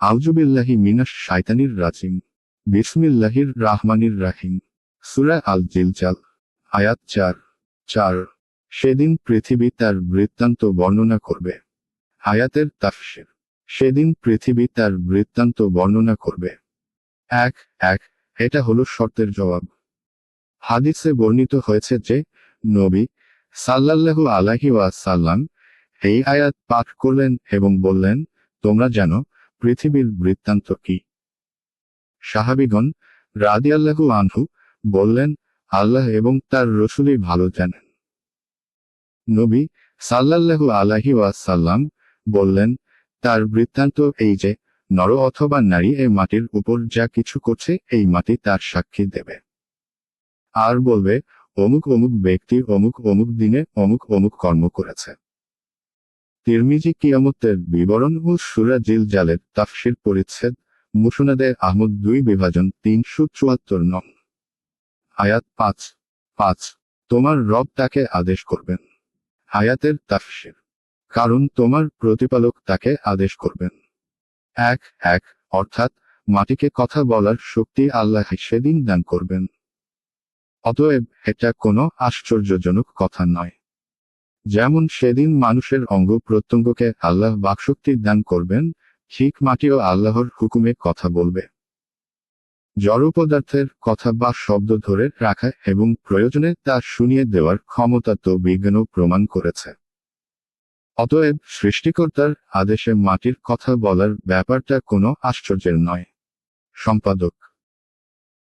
আউজুবিল্লাহি মিনাস শাইতানির রাজিম। বিসমিল্লাহির রাহমানির রাহিম। সুরা আল জিলজাল আয়াত চার চার। সেদিন পৃথিবী তার বৃত্তান্ত বর্ণনা করবে। আয়াতের তাফসির, সেদিন পৃথিবী তার বৃত্তান্ত বর্ণনা করবে। এক এক, এটা হলো শর্তের জবাব। হাদিসে বর্ণিত হয়েছে যে, নবী সাল্লাল্লাহু আলাইহি ওয়াসাল্লাম এই আয়াত পাঠ করলেন এবং বললেন, তোমরা জানো পৃথিবীর বৃত্তান্ত কি? সাহাবিগণ রাদিয়াল্লাহু আনহু বললেন, আল্লাহ এবং তার রসুলই ভালো জানেন। নবী সাল্লাল্লাহু আলাইহি ওয়াসাল্লাম বললেন, তার বৃত্তান্ত এই যে, নর অথবা নারী এই মাটির উপর যা কিছু করছে, এই মাটি তার সাক্ষী দেবে। আর বলবে, অমুক অমুক ব্যক্তি অমুক অমুক দিনে অমুক অমুক কর্ম করেছে। তিরমিজি কিয়ামতের বিবরণ ও সুরা জিল জালের তাফসির পরিচ্ছেদ, মুসনাদে আহমদ দুই বিভাজন তিনশো চুয়াত্তর নং। আয়াত পাঁচ। পাঁচ। তোমার রব তাকে আদেশ করবেন। আয়াতের তাফসির। কারণ তোমার প্রতিপালক তাকে আদেশ করবেন। এক এক, অর্থাৎ মাটিকে কথা বলার শক্তি আল্লাহ সেদিন দান করবেন। অতএব এটা কোনো আশ্চর্যজনক কথা নয়। যেমন সেদিন মানুষের অঙ্গ প্রত্যঙ্গকে আল্লাহ বাকশক্তি দান করবেন, ঠিক মাটিও আল্লাহর হুকুমে কথা বলবে। জড় পদার্থের কথা বা শব্দ ধরে রাখা এবং প্রয়োজনে তা শুনিয়ে দেওয়ার ক্ষমতা তো বিজ্ঞানও প্রমাণ করেছে। অতএব সৃষ্টিকর্তার আদেশে মাটির কথা বলার ব্যাপারটা কোনো আশ্চর্যের নয়। সম্পাদক